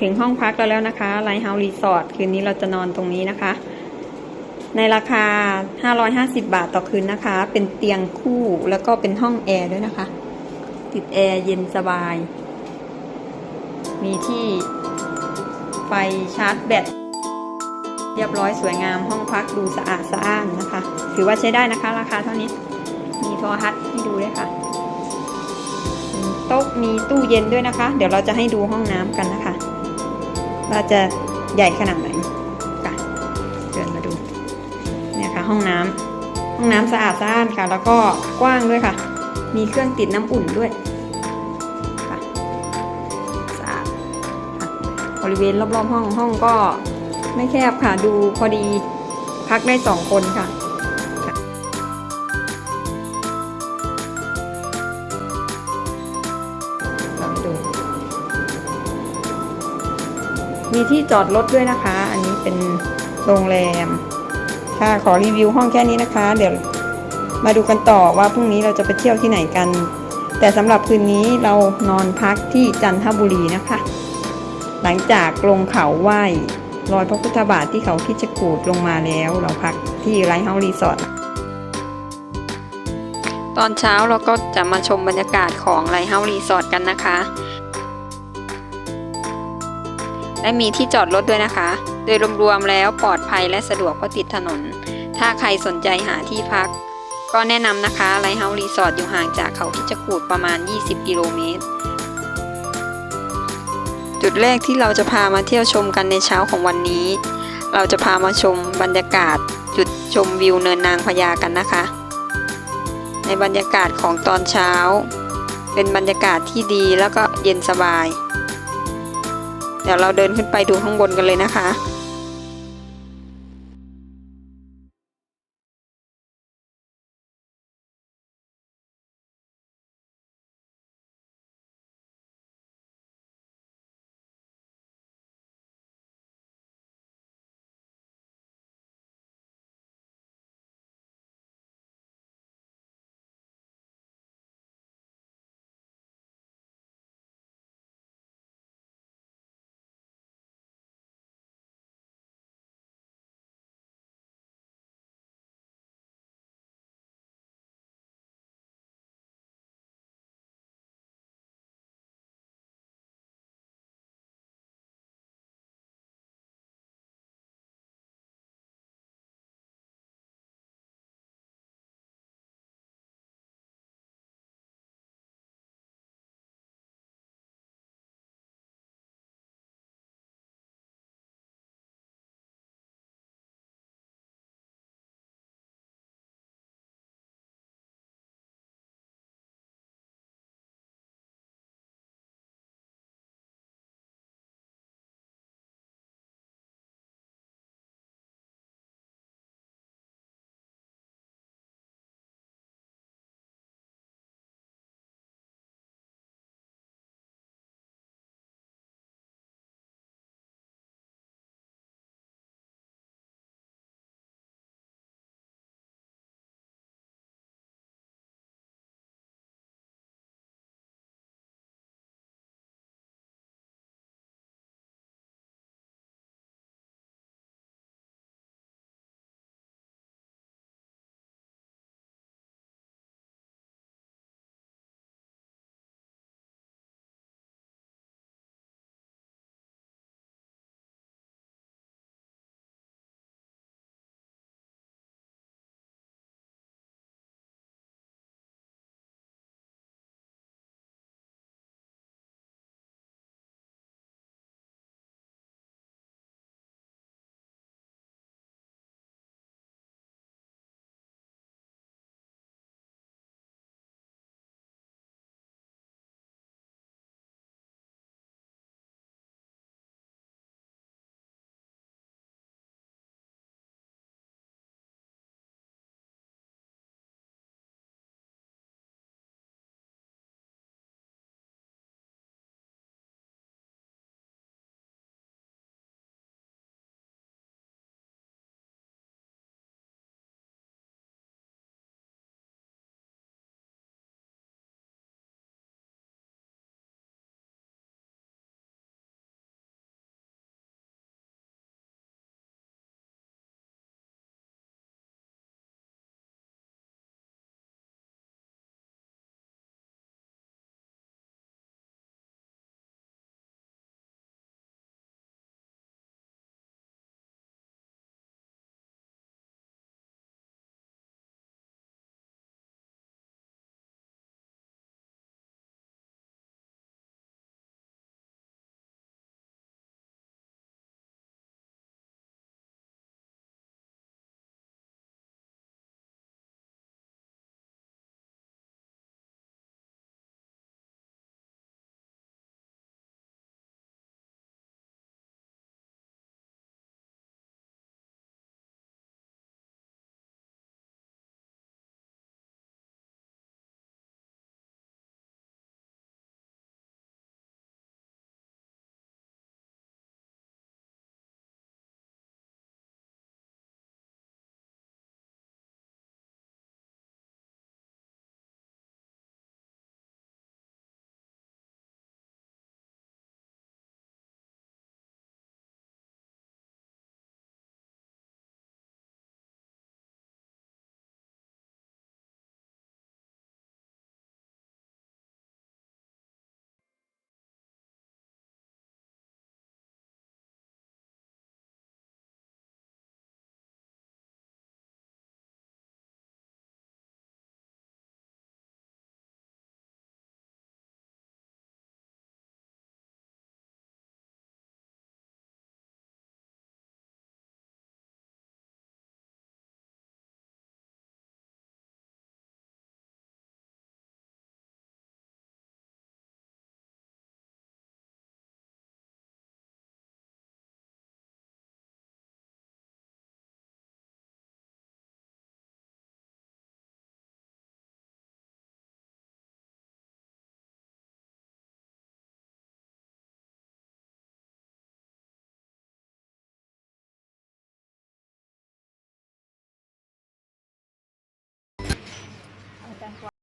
ถึงห้องพักเราแล้วนะคะไลท์เฮาส์รีสอร์ทคืนนี้เราจะนอนตรงนี้นะคะ ในราคา 550 บาทต่อคืนนะคะ เป็นเตียงคู่แล้วก็เป็นห้องแอร์ด้วยนะคะ ติดแอร์เย็นสบาย มีที่ไฟชาร์จแบตเรียบร้อยสวยงามห้องพักดูสะอาดสะอ้านนะคะ ถือว่าใช้ได้นะคะ ราคาเท่านี้ มีโทรทัศน์ให้ดูด้วยค่ะ โต๊ะมีตู้เย็นด้วยนะคะ เดี๋ยวเราจะให้ดูห้องน้ำกันนะคะว่าจะใหญ่ขนาดไหนค่ะเดินมาดูเนี่ยค่ะห้องน้ำห้องน้ำสะอาดสะอ้านค่ะ แล้วก็กว้างด้วยค่ะ มีเครื่องติดน้ำอุ่นด้วยค่ะสะอาดค่ะบริเวณรอบๆห้องห้องก็ไม่แคบค่ะ ดูพอดีพักได้สองคนค่ะ ดู มีที่จอดรถด้วยนะคะ อันนี้เป็นโรงแรม ค่ะขอรีวิวห้องแค่นี้นะคะ เดี๋ยวมาดูกันต่อว่าพรุ่งนี้เราจะไปเที่ยวที่ไหนกัน แต่สำหรับคืนนี้เรานอนพักที่จันทบุรีนะคะ หลังจากลงเขาไหว้รอยพระพุทธบาทที่เขาคิดจกูดลงมาแล้ว เราพักที่ไรเฮารีสอร์ท ตอนเช้าเราก็จะมาชมบรรยากาศของไลท์เฮาส์รีสอร์ทกันนะคะ และมีที่จอดรถด้วยนะคะ โดยรวมๆแล้วปลอดภัยและสะดวกเพราะติดถนน ถ้าใครสนใจหาที่พัก ก็แนะนำนะคะไลท์เฮาส์รีสอร์ทอยู่ห่างจากเขาคิจกูดประมาณ 20 กิโลเมตร จุดแรกที่เราจะพามาเที่ยวชมกันในเช้าของวันนี้ เราจะพามาชมบรรยากาศจุดชมวิวเนินนางพญากันนะคะ ในบรรยากาศของตอนเช้า เป็นบรรยากาศที่ดีแล้วก็เย็นสบาย เดี๋ยวเราเดินขึ้นไปดูข้างบนกันเลยนะคะ tanto